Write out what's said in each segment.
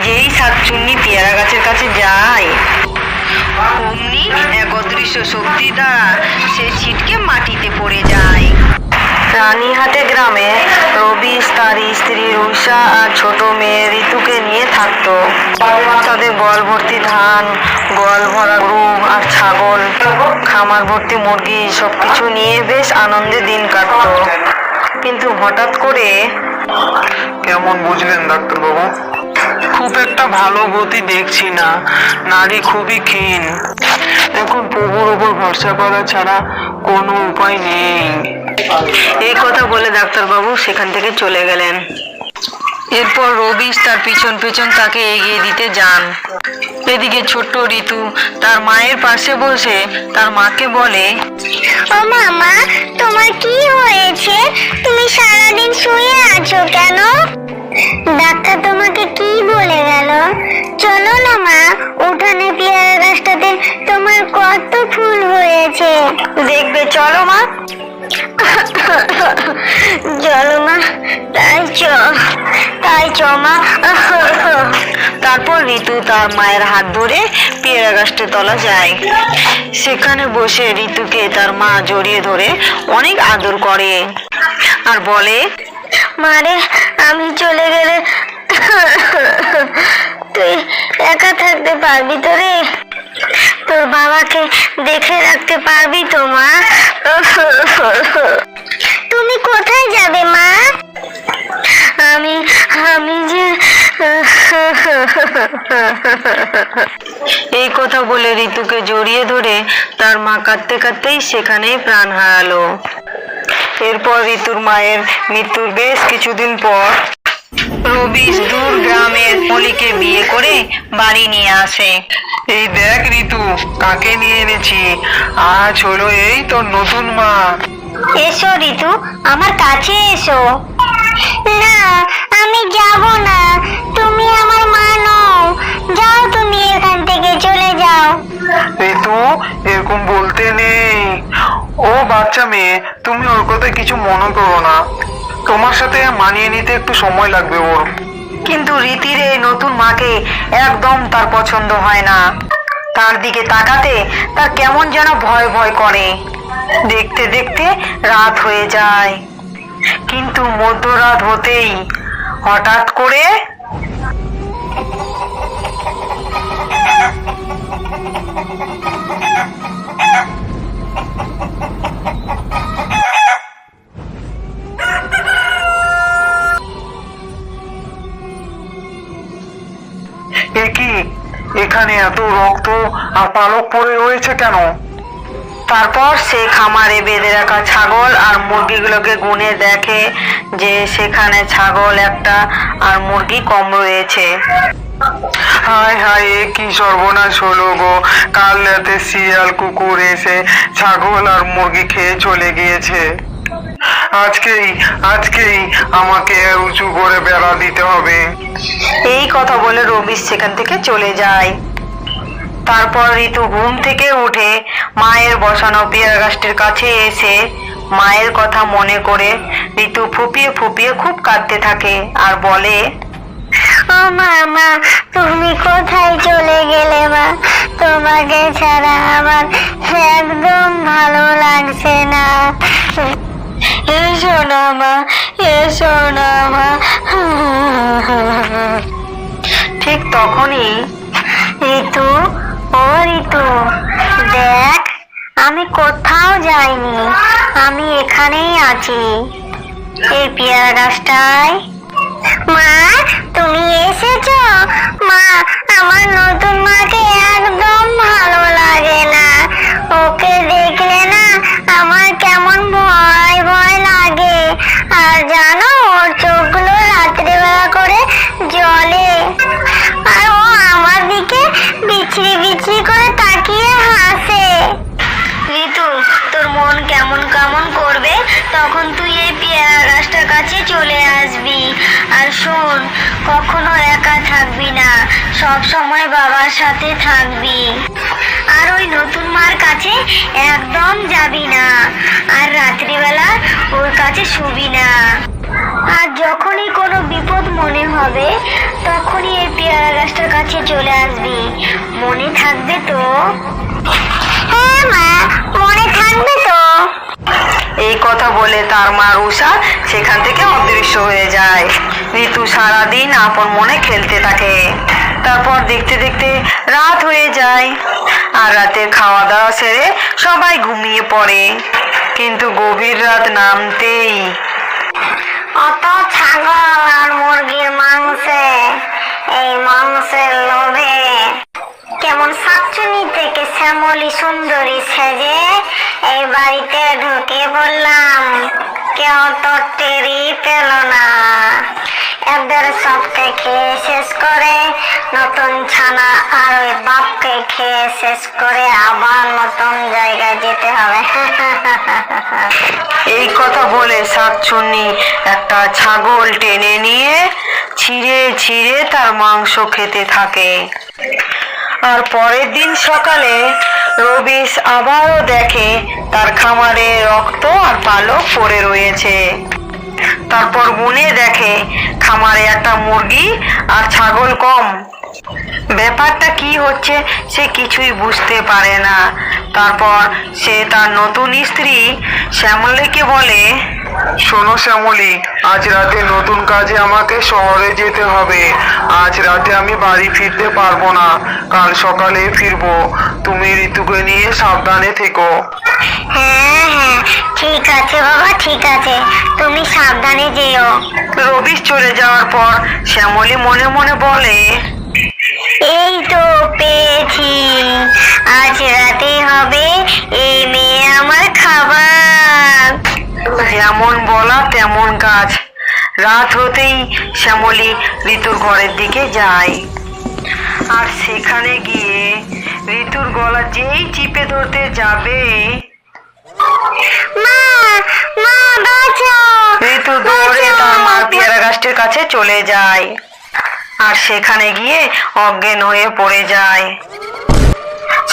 যেই শাকচুন্নি পেয়ারা গাছের কাছে যায়, অমনি এক অদৃশ্য শক্তি দ্বারা সে ছিটকে মাটিতে পড়ে যায়। রানীহাটে গ্রামে রবি তার স্ত্রী রুষা আর ছোট মেয়ে ঋতুকে নিয়ে থাকতো। তাদের গোয়াল ভর্তি ধান, গোয়াল ভরা গরু আর ছাগল, খামার ভর্তি মুরগি সবকিছু নিয়ে বেশ আনন্দে দিন কাটতো। কিন্তু হঠাৎ করে কেমন বুঝলেন ডাক্তারবাবু? খুব একটা ভালো গতি দেখছি না। নারী খুবই ক্ষীণ। এখন প্রভুর ওপর ভরসা করা ছাড়া কোনো উপায় নেই। এই কথা বলে ডাক্তারবাবু সেখান থেকে চলে গেলেন। এরপর রবিশ তার পিছন পিছন তাকে এগিয়ে দিতে যান। এদিকে ছোট্ট ঋতু তার মায়ের পাশে বসে তার মাকে বলে, ও মামা, তোমার কি হয়েছে? তুমি সারাদিন শুয়ে আছো কেন? ডাক্তার তোমাকে কি বলে গেল? চলো না মা উঠানে পেয়ারা গাছটাতে তোমার কত ফুল হয়েছে। দেখবে চলো মা। চলো মা তাই চ তাই চ মা। তারপর ঋতু তার মায়ের হাত ধরে পেয়ারা গাছটা তলা যায়। সেখানে বসে ঋতুকে তার মা জড়িয়ে ধরে অনেক আদর করে। আর বলে মারে আমি চলে গেলে তুই একা থাকতে পারবি তো রে? তোর বাবাকে দেখে রাখতে পারবি তো, মা? তুমি কোথায় যাবে, মা? আমি আমি যে এই কথা বলে ঋতুকে জড়িয়ে ধরে তার মা কাঁদতে কাঁদতেই সেখানেই প্রাণ হারালো। এরপর ঋতুর মায়ের মৃত্যুর বেশ কিছুদিন পর রবিশ দূর গ্রামের মলিকে বিয়ে করে বাড়ি নিয়ে আসে। এই দেখ ঋতু কাকে নিয়ে এনেছি? আজ হলো এই তোর নতুন মা। এসো ঋতু আমার কাছে এসো। না আমি যাব না। তুমি আমার মা নও। যাও তুমি এখান থেকে চলে যাও। ঋতু এরকম বলতে নেই। ও বাচ্চা মেয়ে, তুমি ওর কথায় কিছু মনে করো না। তোমার সাথে মানিয়ে নিতে একটু সময় লাগবে ওর। কিন্তু রীতির এই নতুন মাকে একদম তার পছন্দ হয় না। তার দিকে তাকাতে তার কেমন যেন ভয় ভয় করে। দেখতে দেখতে রাত হয়ে যায়। কিন্তু মধ্যরাত হতেই হঠাৎ করে এ কি? এখানে এত রক্ত আর পালক পড়ে রয়েছে কেন? তারপর সে খামারে বেঁধে রাখা ছাগল আর মুরগিগুলোকে গুনে দেখে যে সেখানে ছাগল একটা আর মুরগি কম রয়েছে। হায় হায় এ কি সর্বনাশ হলো গো। কাল রাতে শিয়াল কুকুর এসে ছাগল আর মুরগি খেয়ে চলে গিয়েছে। আজকেই আজকেই আমাকে উঁচু করে বেড়া দিতে হবে। এই কথা বলে রবি সেখান থেকে চলে যায়। তারপর ঋতু ঘুম থেকে উঠে মায়ের বসানো পেয়ারা গাছটির কাছে এসে মায়ের কথা মনে করে ঋতু ফুপিয়ে ফুপিয়ে খুব কাঁদতে থাকে আর বলে ও মামা তুমি কোথায় চলে গেলে মা? তোমাকে ছাড়া আমার একদম ভালো লাগছে না। এসো না মা, এসো না মা। ঠিক তখনই ঋতু, ও ঋতু, দেখ, আমি কোথাও যাইনি, আমি এখানেই আছি। এই পেয়ারা গাছটায়। মা, তুমি এসেছ? মা, আমার নতুন মাকে একদম ভালো লাগে না। ওকে দেখলে না আমার কেমন ভয় ভয় লাগে আর জানো ওর চোখগুলো রাত্রিবেলা করে জলে আর ও আমার দিকে বিছড়ি বিছড়ি করে তাকিয়ে হাসে ঋতু তোর মন কেমন কেমন করবে তখন তুই এই পেয়ারা গাছটার কাছে চলে আসবি। আর শোন, কখনো একা থাকবি না, সব সময় বাবার সাথে থাকবি। আর ওই নতুন মার কাছে একদম যাবি না, আর রাত্রিবেলা ওর কাছে শুবি না। আর যখনই কোনো বিপদ মনে হবে, তখনই এই পেয়ারা গাছটার কাছে চলে আসবি। মনে থাকবে তো? হ্যাঁ মা, মনে থাকবে বলে তার মা রুষা সেখান থেকে অদৃশ্য হয়ে যায়। ঋতু সারাদিন আপন মনে খেলতে থাকে। তারপর দেখতে দেখতে রাত হয়ে যায় আর রাতে খাওয়া দাওয়া সেরে সবাই ঘুমিয়ে পড়ে। কিন্তু গভীর রাত নামতেই অত ছাগল আর মুরগির মাংসে, এই মাংসের লোভে। কেমন শাকচুনি থেকে শ্যামলি সুন্দরী সেজে বাড়িতে ঢুকে পড়লাম কেউ তো টেরই পেল না। এদের সবকে খেয়ে শেষ করে নতুন ছানা আর ওই বাপকে খেয়ে শেষ করে আবার নতুন জায়গায় যেতে হবে। এই কথা বলে শাকচুন্নি একটা ছাগল টেনে নিয়ে ছিঁড়ে ছিঁড়ে তার মাংস খেতে থাকে। আর পরের দিন সকালে রবিশ আবারও দেখে তার খামারে রক্ত আর পালক পড়ে রয়েছে। তারপর গুনে দেখে খামারে একটা মুরগি আর ছাগল কম। ব্যাপারটা কি হচ্ছে সে কিছুই বুঝতে পারে না। তারপর সে তার নতুন স্ত্রী শ্যামলীকে বলে শোনো শ্যামলী আজ রাতে নতুন কাজে আমাকে শহরে যেতে হবে। আজ রাতে আমি বাড়ি ফিরতে পারব না। কাল সকালে ফিরবো। তুমি ঋতুকে নিয়ে সাবধানে থেকো। হ্যাঁ হ্যাঁ ঠিক আছে বাবা ঠিক আছে। তুমি সাবধানে যেও। রবিশ চলে যাওয়ার পর শ্যামলী মনে মনে বলে এই তো পেয়েছি। আজ রাতে হবে এই মেয়ে আমার খাবার। যেমন বলা তেমন কাজ। রাত হতেই শ্যামলী ঋতুর ঘরের দিকে যায়। আর সেখানে গিয়ে ঋতুর গলা যেই চিপে ধরতে যাবে। ঋতু দৌড়ে তার মা পেয়ারা গাছটির কাছে চলে যায়। আর সেখানে গিয়ে অজ্ঞান হয়ে পড়ে যায়।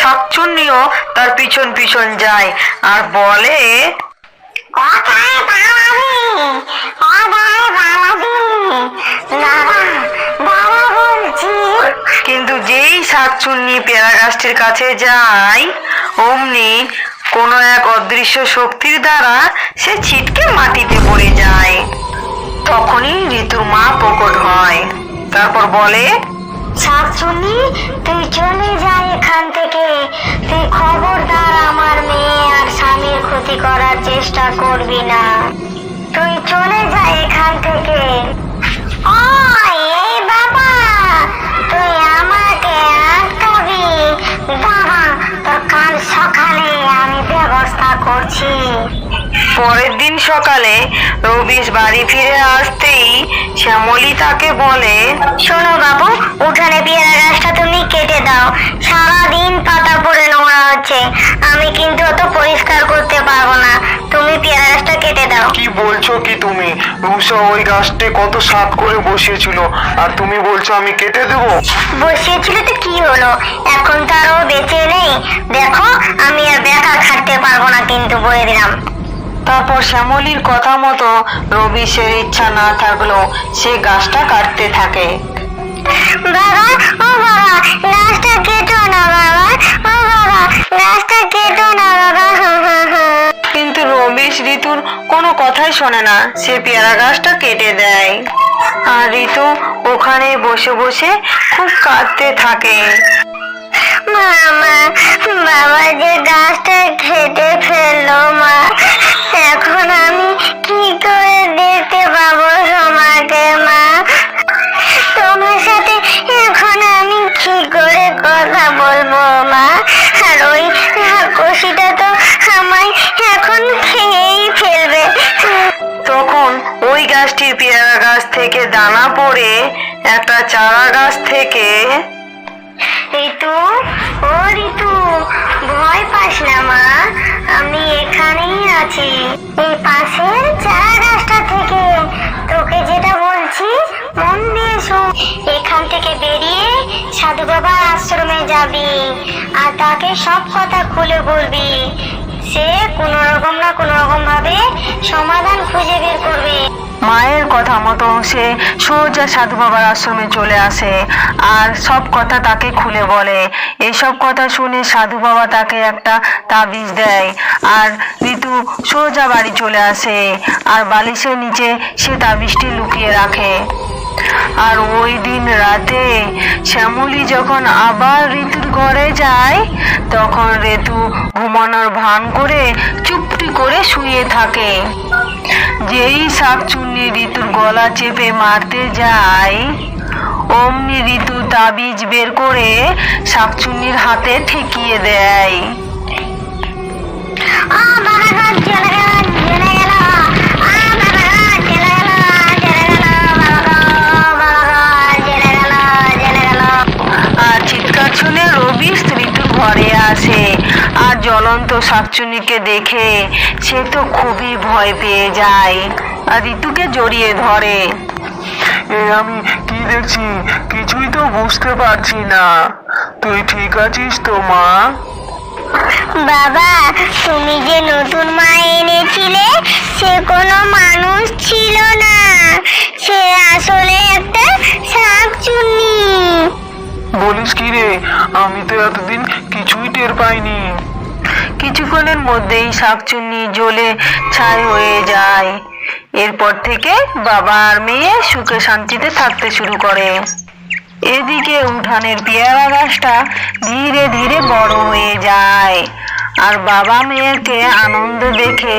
শাকচুন্নিও তার পিছন পিছন যায় আর বলে কোথায় পালাবি কোথায় পালাবি দাঁড়া দাঁড়া বলছি। কিন্তু যেই শাকচুন্নি পেয়ারা গাছটির কাছে যায় অমনি কোনো এক অদৃশ্য শক্তির দ্বারা সে ছিটকে মাটিতে পড়ে যায়। তারপর বলে শাকচুনি তুই চলে যা এখান থেকে। তুই খবরদার আমার মেয়ে আর স্বামীর ক্ষতি করার চেষ্টা করবি না। তুই চলে যা এখান থেকে। এই বাবা তুই আমাকে আটকাবি। দাঁড়া তোর কাল সকালে আমি ব্যবস্থা করছি। পরের দিন সকালে রবিশ বাড়ি ফিরে আসতেই শ্যামলী তাকে বলে শোনো বাবু উঠানে পেয়ারা গাছটা তুমি কেটে দাও। সারাদিন পাতা পড়ে নোংরা হচ্ছে। আমি কিন্তু অত পরিষ্কার করতে পারব না। তুমি পেয়ারা গাছটা কেটে দাও। কি বলছো কি তুমি? রুষা ওই গাছটি কত সাত করে বসিয়েছিল। আর তুমি বলছো আমি কেটে দেবো? বসিয়েছিল তো কি হলো? এখন তো আর বেঁচে নেই। দেখো আমি আর বেকার খাটতে পারব না কিন্তু বলে দিলাম। তারপর শ্যামলীর কথা মতো রবি রবিশের ইচ্ছা না থাকলেও সে গাছটা কাটতে থাকে। বাবা ও বাবা গাছটা কেটো না বাবা ও বাবা গাছটা কেটো না বাবা। কিন্তু রমেশ ঋতুর কোনো কথাই শোনে না সে পেয়ারা গাছটা কেটে দেয়। আর ঋতু ওখানে বসে বসে খুব কাঁদতে থাকে। মামা বাবা যে গাছটা খেতে ফেলল মা এখন আমি কি করে দেখতে পাবো তোমাকে মা? তোমার সাথে এখন আমি কি করে কথা বলব মা? আর ওই হাকসিটা তো আমায় এখন খেয়েই ফেলবে। তখন ওই গাছটির পেয়ারা গাছ থেকে দানা পড়ে একটা চারা গাছ থেকে ঋতু ও ঋতু ভয় পাস না মা। আমি এখানেই আছি। এই পাশের চারা গাছটা থেকে তোকে যেটা বলছি, মন দিয়ে শোন। এখান থেকে বেরিয়ে সাধু বাবার আশ্রমে যাবি আর তাকে সব কথা খুলে বলবি। সে কোনো রকম না কোনো রকম ভাবে সমাধান খুঁজে বের করবে। মায়ের কথা মতো সে সোজা সাধু বাবার আশ্রমে চলে আসে আর সব কথা তাকে খুলে বলে। এসব কথা শুনে সাধু বাবা তাকে একটা তাবিজ দেয় আর ঋতু সোজা বাড়ি চলে আসে আর বালিশের নিচে সে তাবিজটি লুকিয়ে রাখে। আর ওই দিন রাতে শ্যামলী যখন আবার ঋতুর ঘরে যায়, তখন ঋতু ঘুমানোর ভান করে চুপটি করে শুয়ে থাকে। যেই শাকচুন্নি ঋতুর গলা চেপে মারতে যায়, অমনি ঋতু তাবিজ বের করে শাকচুন্নির হাতে ঠেকিয়ে দেয়। আর জ্বলন্ত শাকচুন্নিকে দেখে সে তো খুবই ভয় পেয়ে যায় আর ঋতুকে জড়িয়ে ধরে। এ আমি কি দেখছি? কিছুই তো বুঝতে পারছি না। তুই ঠিক আছিস তো মা? বাবা তুমি যে নতুন মা এনেছিলে সে কোনো মানুষ ছিল না। সে আসলে একটা শাকচুন্নি বলিস কি রে? আমি তো এতদিন কিছুই টের পাইনি। কিছুক্ষণের মধ্যেই শাকচুন্নি জ্বলে ছাই হয়ে যায়। এরপর থেকে বাবা আর মেয়ে সুখে শান্তিতে থাকতে শুরু করে। এদিকে উঠানের পেয়ারা গাছটা ধীরে ধীরে বড় হয়ে যায়। আর বাবা মেয়েকে আনন্দ দেখে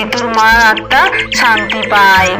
ঋতুর মা একটা শান্তি পায়।